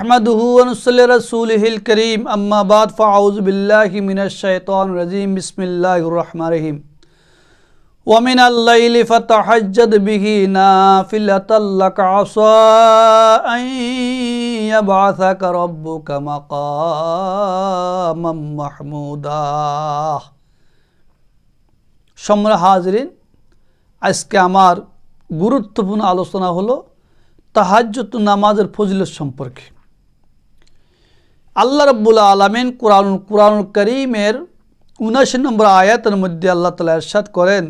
نحمده ونصلي رسوله الكريم أما بعد فأعوذ بالله من الشيطان الرجيم بسم الله الرحمن الرحيم ومن الليل فتحجد به نافلة لك عسى أن يبعثك ربك مقاما محمودا সম্রা হাজরিন আজকে আমার গুরুত্বপূর্ণ আলোচনা হলো তাহাজ্জত নামাজের ফজিলত সম্পর্কে আল্লাহ রব্বুল আলমিন কোরআন কোরআন করিমের উনাশি নম্বর আয়াতের মধ্যে আল্লাহ তালা এরশাদ করেন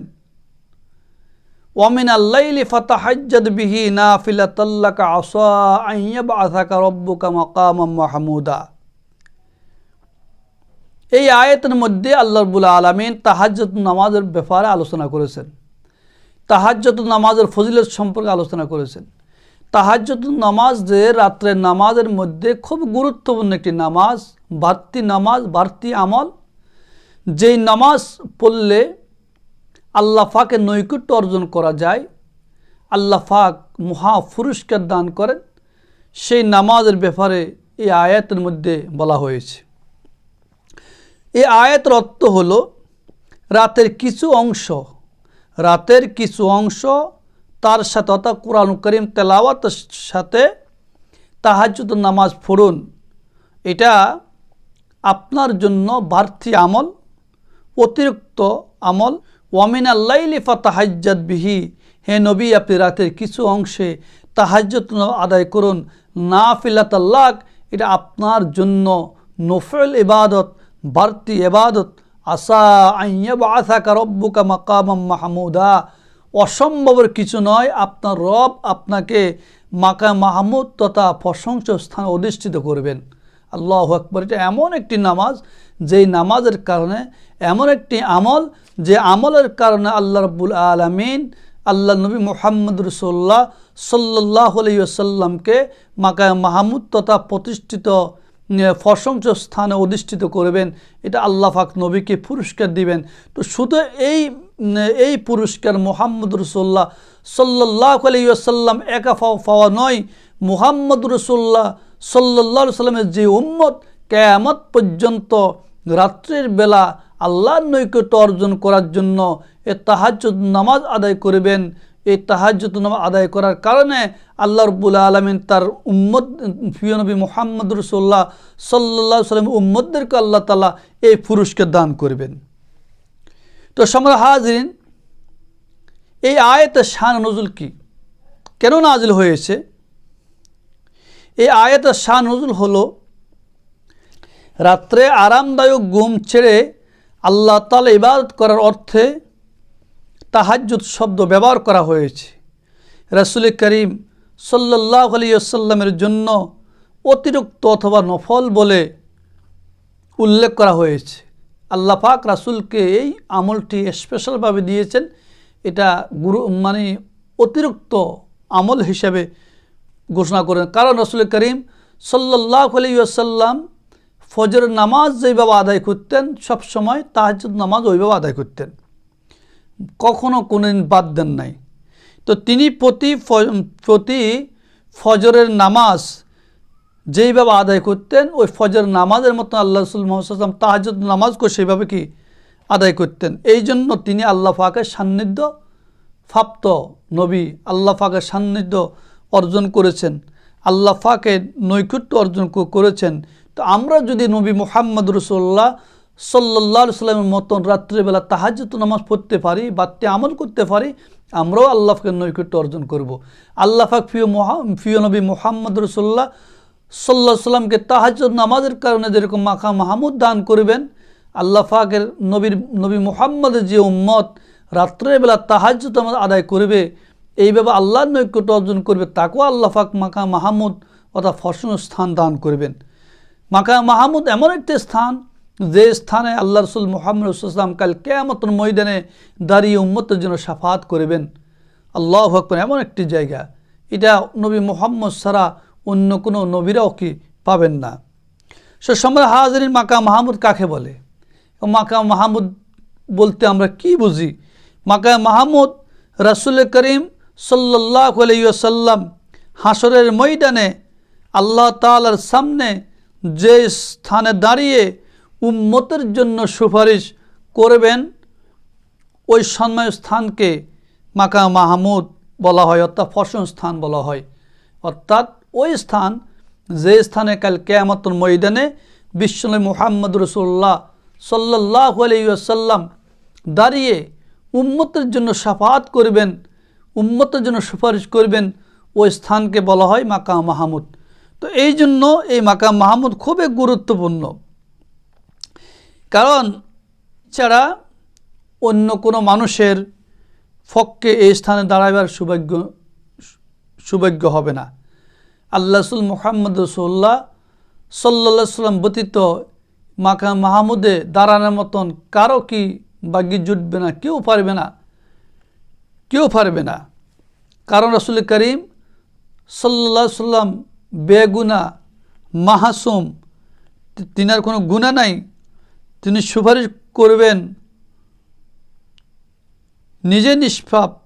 ওয়ামিন মাকাম মাহমুদা। এই আয়াতের মধ্যে আল্লাহ রব্বুল আলমিন তাহাজ্জত নামাজের ব্যাপারে আলোচনা করেছেন তাহাজ্জত নামাজের ফজিলত সম্পর্কে আলোচনা করেছেন। তাহাজ্জত নামাজ যে রাত্রের নামাজের মধ্যে খুব গুরুত্বপূর্ণ একটি নামাজ, বাড়তি নামাজ, বাড়তি আমল, যেই নামাজ পড়লে আল্লাহ ফাকে নৈকট্য অর্জন করা যায়, আল্লাহ ফাক মহা পুরস্কার দান করেন, সেই নামাজের ব্যাপারে এই আয়াতের মধ্যে বলা হয়েছে। এই আয়াতের অর্থ হলো, রাতের কিছু অংশ, রাতের কিছু অংশ তার সাথে অর্থাৎ কোরআন করিম তেলাওয়াতের সাথে তাহাজুদ নামাজ পড়ুন। এটা আপনার জন্য বাড়তি আমল, অতিরিক্ত আমল। ওয়ামিন আল্লাইলি ফাতাহাজ্জাদ বিহি। হে নবী, আপনি রাতের কিছু অংশে তাহাজ্জত আদায় করুন। না ফিলাতাল্লাহ এটা আপনার জন্য নফল ইবাদত, বাড়তি এবাদত আসা আইয়াব আসাকা রব্বুকা মাকাম মাহমুদা। অসম্ভবের কিছু নয়, আপনার রব আপনাকে মাকা মাহমুদ তথা প্রশংস স্থানে অধিষ্ঠিত করবেন। আল্লাহ আকবর, এটা এমন একটি নামাজ, যেই নামাজের কারণে এমন একটি আমল, যে আমলের কারণে আল্লাহ রব্বুল আলমিন, আল্লাহ নবী মোহাম্মদ রসোল্লাহ সাল্লাহ আলাইসাল্লামকে মাকা মাহমুদ তথা প্রতিষ্ঠিত প্রশংস স্থানে অধিষ্ঠিত করবেন। এটা আল্লাহ ফাক নবীকে পুরস্কার দিবেন। তো শুধু এই এই পুরস্কার মোহাম্মদ রসোল্লাহ সাল্লাহ আলাইসাল্লাম একা পাওয়া নয়। মুহাম্মদ রসোল্লাহ সাল্লাহ সাল্লামের যে উম্মত, কেয়ামত পর্যন্ত রাত্রের বেলা আল্লাহর নৈকট্য অর্জন করার জন্য এ তাহাজ নামাজ আদায় করবেন। এই তাহাজ্জত নামাজ আদায় করার কারণে আল্লাহ রব্বুল আলমিন তার উম্মদ প্রিয় নবী মোহাম্মদ রসোল্লাহ সাল্লাহ সাল্লাম উম্মদদেরকে আল্লাহ তালা এই পুরস্কার দান করবেন। তো সমর হাজরিন, এই আয়তের শান নজুল কি? কেন নাজিল হয়েছে? এই আয়াতের শাহ নজুল হলো, রাত্রে আরামদায়ক ঘুম ছেড়ে আল্লাহ তালা ইবাদত করার অর্থে তাহাজ্জুদ শব্দ ব্যবহার করা হয়েছে। রাসুল করিম সাল্লাহ আলিয়াল্লামের জন্য অতিরিক্ত অথবা নফল বলে উল্লেখ করা হয়েছে। আল্লাহ পাক রাসুলকে এই আমলটি স্পেশালভাবে দিয়েছেন। এটা গুরু মানে অতিরিক্ত আমল হিসেবে ঘোষণা করেন। কারণ রসুল করিম সাল্লাহ আলিয়াল্লাম ফজর নামাজ যেভাবে আদায় করতেন, সবসময় তাহাজুদ নামাজ ওইভাবে আদায় করতেন। কখনো কোনো দিন বাদ দেন নাই। তো তিনি প্রতি প্রতি ফজরের নামাজ যেইভাবে আদায় করতেন, ওই ফজর নামাজের মতন আল্লাহ রসুল মোহাম্মদ তাহাজুদ নামাজকে সেইভাবে কি আদায় করতেন? এই জন্য তিনি আল্লাহ ফাঁকের সান্নিধ্য ফাপ্ত নবী আল্লাহ ফাঁকের সান্নিধ্য অর্জন করেছেন। আল্লাহ ফাঁকে নৈকুট্য অর্জন করেছেন। তো আমরা যদি নবী মোহাম্মদ রসোল্লাহ সাল্লাহ সাল্লামের মতন রাত্রিবেলা তাহাজত নামাজ পড়তে পারি বাড়তে আমল করতে পারি, আমরাও আল্লাহকে নৈকুট্য অর্জন করব। আল্লাহ ফাক ফিও মহা ফিও নবী মোহাম্মদ রসোল্লাহ সাল্লাহ সাল্লামকে তাহাজত নামাজের কারণে যেরকম মাখা মাহমুদ দান করবেন, আল্লাহ ফাকের নবীর, নবী মোহাম্মদের যে উম্মত রাত্রেবেলা তাহাজত নামাজ আদায় করবে এইভাবে আল্লাহর নৈকট্য অর্জন করবে, তাকেও আল্লাহ ফাক মাকা মাহমুদ অর্থাৎ ফসন স্থান দান করবেন। মাকা মাহমুদ এমন একটি স্থান, যে স্থানে আল্লাহ রসুল মোহাম্মদ রসুলাম কাল কেয়ামতন ময়দানে দাঁড়িয়ে উম্মতের জন্য সাফাত করবেন। আল্লাহ আকবর, এমন একটি জায়গা। এটা নবী মোহাম্মদ সারা অন্য কোনো নবীরাও কি পাবেন না। সে সময় হাজরিন মাকা মাহমুদ কাকে বলে? মাকা মাহমুদ বলতে আমরা কি বুঝি? মাকা মাহমুদ রাসুল করিম সাল্লাহ আলাইসাল্লাম হাসরের ময়দানে আল্লাহ তালার সামনে যে স্থানে দাঁড়িয়ে উম্মতের জন্য সুপারিশ করবেন, ওই সম্মানীয় স্থানকে মাকা মাহমুদ বলা হয়, অর্থাৎ ফসন স্থান বলা হয়। অর্থাৎ ওই স্থান, যে স্থানে কাল কেয়ামতর ময়দানে বিশ্বনবী মুহাম্মদ রসুল্লাহ সাল্লাহ আলাইসাল্লাম দাঁড়িয়ে উম্মতের জন্য সাফাত করবেন, উম্মতের জন্য সুপারিশ করবেন, ওই স্থানকে বলা হয় মাকা মাহমুদ। তো এই জন্য এই মাকা মাহমুদ খুবই গুরুত্বপূর্ণ। কারণ ছাড়া অন্য কোনো মানুষের পক্ষে এই স্থানে দাঁড়াবার সৌভাগ্য সৌভাগ্য হবে না। আল্লাহসুল মোহাম্মদ রসুল্লাহ সাল্লা সাল্লাম ব্যতীত মাকা মাহমুদে দাঁড়ানোর মতন কারও কি বাগ্যে জুটবে না? কেউ পারবে না। কেউ পারবে না। কারণ রসুল করিম সাল্লা সাল্লাম বেগুনা, মাহাসুম, তিনার কোনো গুণা নাই। তিনি সুপারিশ করবেন নিজে নিষ্পাপ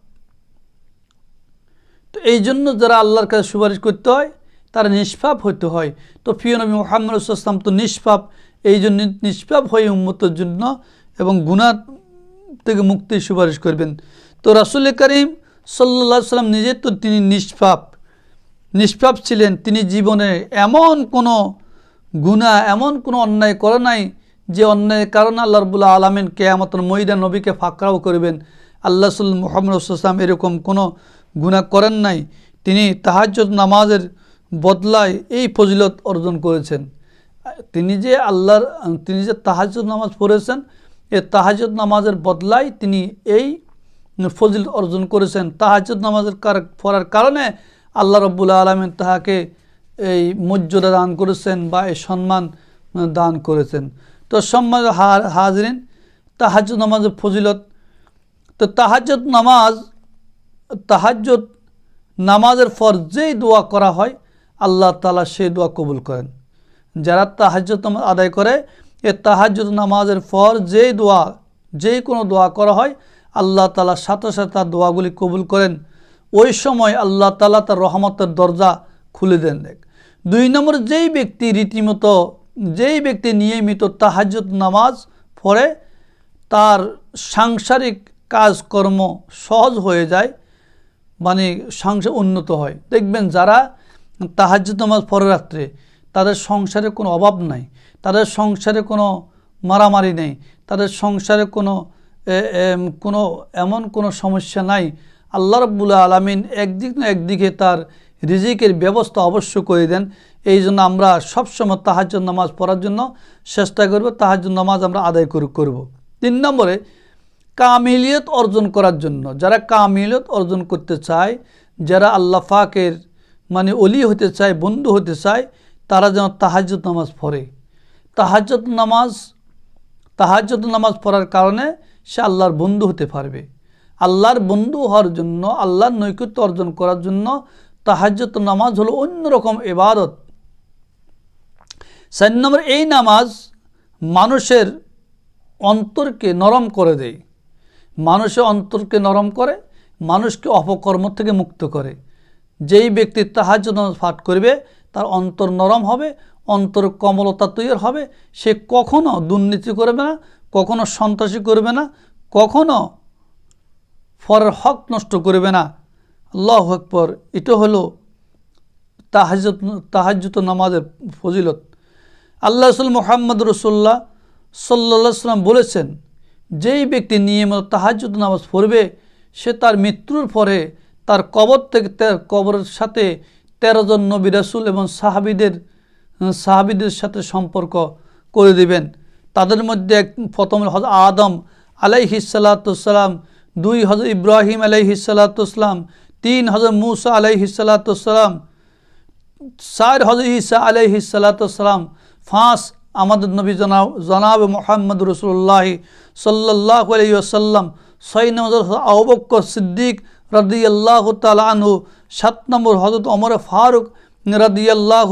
তো এই জন্য যারা আল্লাহর কাছে সুপারিশ করতে হয়, তারা নিষ্পাপ হতে হয়। তো ফিও নবী মোহাম্মদ ইসলাম তো নিষ্পাপ এই জন্য নিষ্পাপ হয়ে উন্মতের জন্য এবং গুণা থেকে মুক্তির সুপারিশ করবেন। তো রাসুল করিম সাল্লা সাল্লাম নিজে তো তিনি নিষ্পাপ নিষ্পাপ ছিলেন। তিনি জীবনে এমন কোনো গুণা এমন কোনো অন্যায় করে নাই যে অন্যায়ের কারণে আল্লাহ রবুল্লা আলমিন কেয়ামতন মহিদা নবীকে ফাঁকরাও করবেন। আল্লাহ সাল মোহাম্মদ ইসলাম এরকম কোনো গুণা করেন নাই। তিনি তাহাজ্জত নামাজের বদলায় এই ফজিলত অর্জন করেছেন। তিনি যে আল্লাহর, তিনি যে তাহাজ্জত নামাজ পড়েছেন, এ তাহাজ্জত নামাজের বদলায় তিনি এই ফজিলত অর্জন করেছেন। তাহাজ্জত নামাজের পড়ার কারণে আল্লাহ রব্বুল্লা আলমিন তাহাকে এই মর্যাদা দান করেছেন বা এই সম্মান দান করেছেন। তো সম্মান হাজরিন তাহাজ্জত নামাজের ফজিলত, তো তাহাজ্জত নামাজ তাহাজ্জত নামাজের পর যেই দোয়া করা হয়, আল্লাহ তালা সেই দোয়া কবুল করেন। যারা তাহাজ্জত আদায় করে, এ তাহাজ্জত নামাজের পর যেই দোয়া, যেই কোনো দোয়া করা হয়, আল্লাহ তালা সাথে সাথে তার দোয়াগুলি কবুল করেন। ওই সময় আল্লাহ তালা তার রহমতের দরজা খুলে দেন। দেখ দুই নম্বর, যেই ব্যক্তি রীতিমতো, যেই ব্যক্তি নিয়মিত তাহাজ্জত নামাজ পড়ে, তার সাংসারিক কাজকর্ম সহজ হয়ে যায় মানে সংসার উন্নত হয়। দেখবেন যারা তাহাজ্জত নামাজ পরে রাত্রে, তাদের সংসারে কোনো অভাব নাই। তাদের সংসারে কোনো মারামারি নেই। তাদের সংসারে কোনো কোনো, এমন কোনো সমস্যা নাই। আল্লাহ রব্বুল্লা আলমিন একদিক না একদিকে তার রিজিকের ব্যবস্থা অবশ্য করে দেন। এই জন্য আমরা সবসময় তাহাজ্জুদ নামাজ পড়ার জন্য চেষ্টা করব, তাহাজ্জুদ নামাজ আমরা আদায় করব। তিন নম্বরে কামিলিয়ত অর্জন করার জন্য। যারা কামিলিয়ত অর্জন করতে চায়, যারা আল্লাহ ফাকের মানে অলি হতে চায়, বন্ধু হতে চায়, তারা যেন তাহাজ্জত নামাজ পড়ে। তাহাজ্জত নামাজ তাহাজ্জত নামাজ পড়ার কারণে সে আল্লাহর বন্ধু হতে পারবে। আল্লাহর বন্ধু হওয়ার জন্য, আল্লাহর নৈকট্য অর্জন করার জন্য তাহাজ্জত নামাজ হলো অন্যরকম এবাদত চার নম্বর, এই নামাজ মানুষের অন্তরকে নরম করে দেয়। মানুষের অন্তরকে নরম করে, মানুষকে অপকর্ম থেকে মুক্ত করে। যেই ব্যক্তি তাহাজ্জত নামাজ পাঠ করবে, তার অন্তর নরম হবে, অন্তর কমলতা তৈরি হবে। সে কখনো দুর্নীতি করবে না, কখনো সন্ত্রাসী করবে না, কখনো ফরের হক নষ্ট করবে না। আল্লাহ আকবর, এটা হলো তাহাজত তাহাজুত নামাজের ফজিলত। আল্লাহ রসুল মোহাম্মদ রসুল্লাহ সাল্লা সাল্লাম বলেছেন যেই ব্যক্তি নিয়মিত তাহাজুত নামাজ পড়বে, সে তার মৃত্যুর পরে তার কবর থেকে তার কবরের সাথে তেরো জন নবী রাসুল এবং সাহাবিদের সাহাবিদের সাথে সম্পর্ক করে দিবেন। তাদের মধ্যে এক, প্রথম হজ আদম আলাইহিসাল্লাতুসাল্লাম দুই হজর ইব্রাহিম আলাইহিসাল্লাতুসলাম তিন হজর মুসা আলাইহিসাল্লাতুসলাম চার হজর ইসা আলাইহিসাল্লাতুসলাম ফাঁস আমাদের নবী জনাব জনাব মোহাম্মদ রসুল্লাহ সাল্লাহ আলাইসাল্লাম ছয় নম্বর আবক্কর সিদ্দিক রদি আল্লাহ আনহু, সাত নম্বর হজরত অমর ফারুক রদি আল্লাহ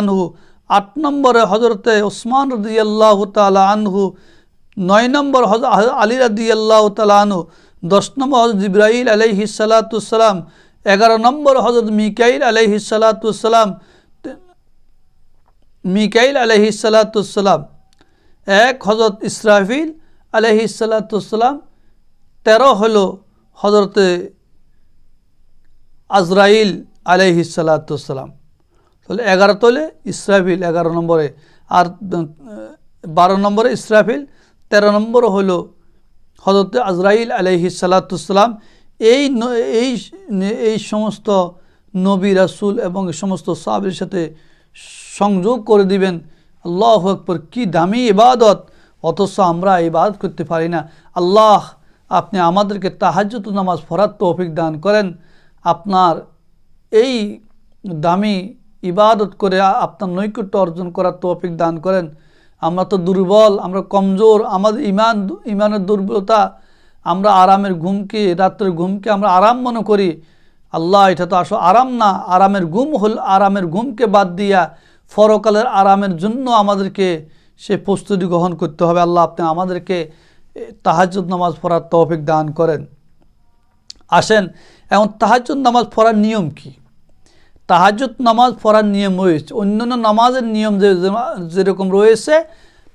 আনহু, আট নম্বরে হজরতে ওসমান রদি আল্লাহ আনহু, নয় নম্বর হজ আলী আল্লাহ আনহু, দশ নম্বর হজরত ইব্রাহিল আলহি সালাতাম এগারো নম্বর হজরত মিকাইল আলহি সালাতাম মিকাইল আলহিসাল্লাতুসাল্লাম এক হজরত ইসরাফিল আলহিসাল্লাতুসাল্লাম তেরো হল হজরতে আজরাইল আলহিসাল্লাতুসাল্লাম তাহলে এগারো তোলে ইসরাফিল এগারো নম্বরে, আর বারো নম্বরে ইসরাফিল, তেরো নম্বর হলো হজরত আজরাইল আলহি এই এই এই সমস্ত নবী রাসুল এবং সমস্ত সাহাবের সাথে সংযোগ করে দিবেন। আল্লাহ আকবর, কি দামি ইবাদত! অথচ আমরা ইবাদত করতে পারি না। আল্লাহ, আপনি আমাদেরকে তাহাজ্জত নামাজ ফরাত তৌফিক দান করেন। আপনার এই দামি ইবাদত করে আপনার নৈকট্য অর্জন করার তৌফিক দান করেন। আমরা তো দুর্বল, আমরা কমজোর, আমাদের ইমান, ইমানের দুর্বলতা, আমরা আরামের ঘুমকে, রাত্রের ঘুমকে আমরা আরাম মনে করি। আল্লাহ, এটা তো আসো আরাম না। আরামের ঘুম হল, আরামের ঘুমকে বাদ দিয়া ফরকালের আরামের জন্য আমাদেরকে সে প্রস্তুতি গ্রহণ করতে হবে। আল্লাহ আপনি আমাদেরকে তাহাজুদ নামাজ পড়ার তৌফিক দান করেন। আসেন, এখন তাহাজুদ নামাজ পড়ার নিয়ম কি? তাহাজুদ নামাজ পড়ার নিয়ম রয়েছে। অন্যান্য নামাজের নিয়ম যে যে- যেরকম রয়েছে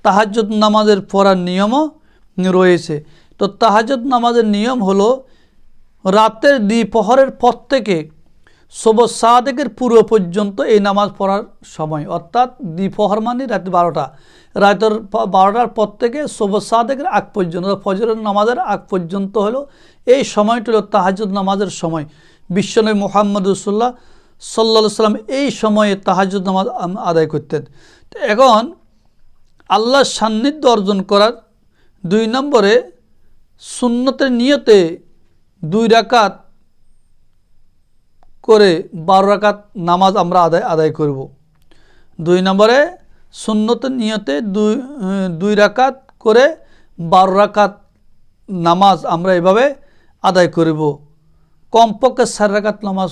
তাহাজুদ নামাজের পড়ার নিয়মও রয়েছে। তো তাহাজুদ নামাজের নিয়ম হলো, রাতের দ্বিপহরের পর থেকে শোভ সাদেকের পূর্ব পর্যন্ত এই নামাজ পড়ার সময়, অর্থাৎ দ্বিপহর মানে রাত বারোটা। রাতের বারোটার পর থেকে শোভ সাদেকের আগ পর্যন্ত ফজরের নামাজের আগ পর্যন্ত হলো এই সময়টি হলো তাহাজুদ নামাজের সময়। বিশ্বনবী মোহাম্মদ রসুল্লাহ সাল্লা সাল্লাম এই সময়ে তাহাজুদ নামাজ আদায় করতেন। এখন আল্লাহর সান্নিধ্য অর্জন করার দুই নম্বরে সুন্নতের নিয়তে দুই রাকাত করে বারো রাকাত নামাজ আমরা আদায় আদায় করব। দুই নম্বরে সুন্নতের নিয়তে দুই দুই রাকাত করে বারো রাকাত নামাজ আমরা এভাবে আদায় করব। কমপক্ষে চার রাকাত নামাজ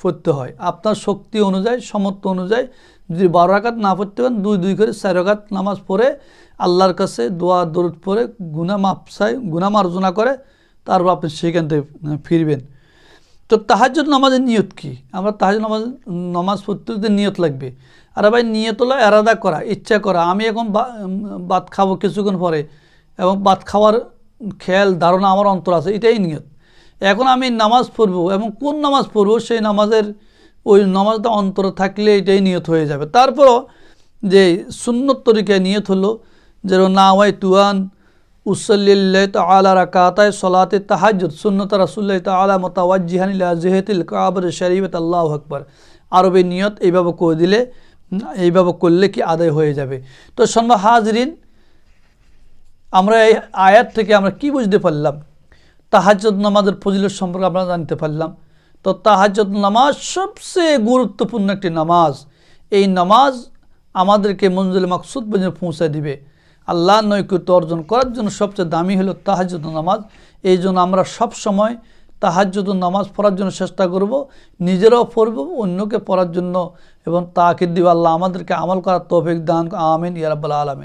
পড়তে হয়। আপনার শক্তি অনুযায়ী সমর্থ অনুযায়ী যদি বারো রাকাত না পড়তে পারেন, দুই দুই করে চার রাকাত নামাজ পড়ে আল্লাহর কাছে দোয়া, দরুদ পড়ে গুনা মাপ চাই গুনা মার্জনা করে, তারপর আপনি সেখান থেকে ফিরবেন। তো তাহাজুদ নামাজের নিয়ত কি? আমরা তাহাজ নামাজ নামাজ পড়তে নিয়ত লাগবে। আর ভাই, নিয়ত হলো এরাদা করা, ইচ্ছা করা। আমি এখন ভাত খাব কিছুক্ষণ পরে এবং ভাত খাওয়ার খেয়াল, ধারণা আমার অন্তর আছে, এটাই নিয়ত। এখন আমি নামাজ পড়ব এবং কোন নামাজ পড়ব, সেই নামাজের, ওই নামাজটা অন্তরে থাকলে এটাই নিয়ত হয়ে যাবে। তারপরও যে সুন্নত তরিকায় নিয়ত হলো, যেরকম না ওয়াই তুয়ান সলাতে আরবে নিয়ত এইভাবে করে দিলে এইভাবে করলে কি আদায় হয়ে যাবে? তো সন্ধ্যা হাজরিন, আমরা এই আয়াত থেকে আমরা কি বুঝতে পারলাম? তাহাজ্জুদ নামাজের ফজিলত সম্পর্কে আমরা জানতে পারলাম। তো তাহাজ্জুদ নামাজ সবচেয়ে গুরুত্বপূর্ণ একটি নামাজ। এই নামাজ আমাদেরকে মঞ্জুল মাকসুদ পর্যন্ত পৌঁছে দিবে। আল্লাহ নৈকট্য অর্জন করার জন্য সবচেয়ে দামি হলো তাহাজুদ্দ নামাজ। এই জন্য আমরা সব সময় তাহাজুদ্দ নামাজ পড়ার জন্য চেষ্টা করব, নিজেরাও পড়ব, অন্যকে পড়ার জন্য এবং তাকে দিব আল্লাহ আমাদেরকে আমল করার তৌফিক দান। আমিন ইয়ারাবুল্লা আলমিন।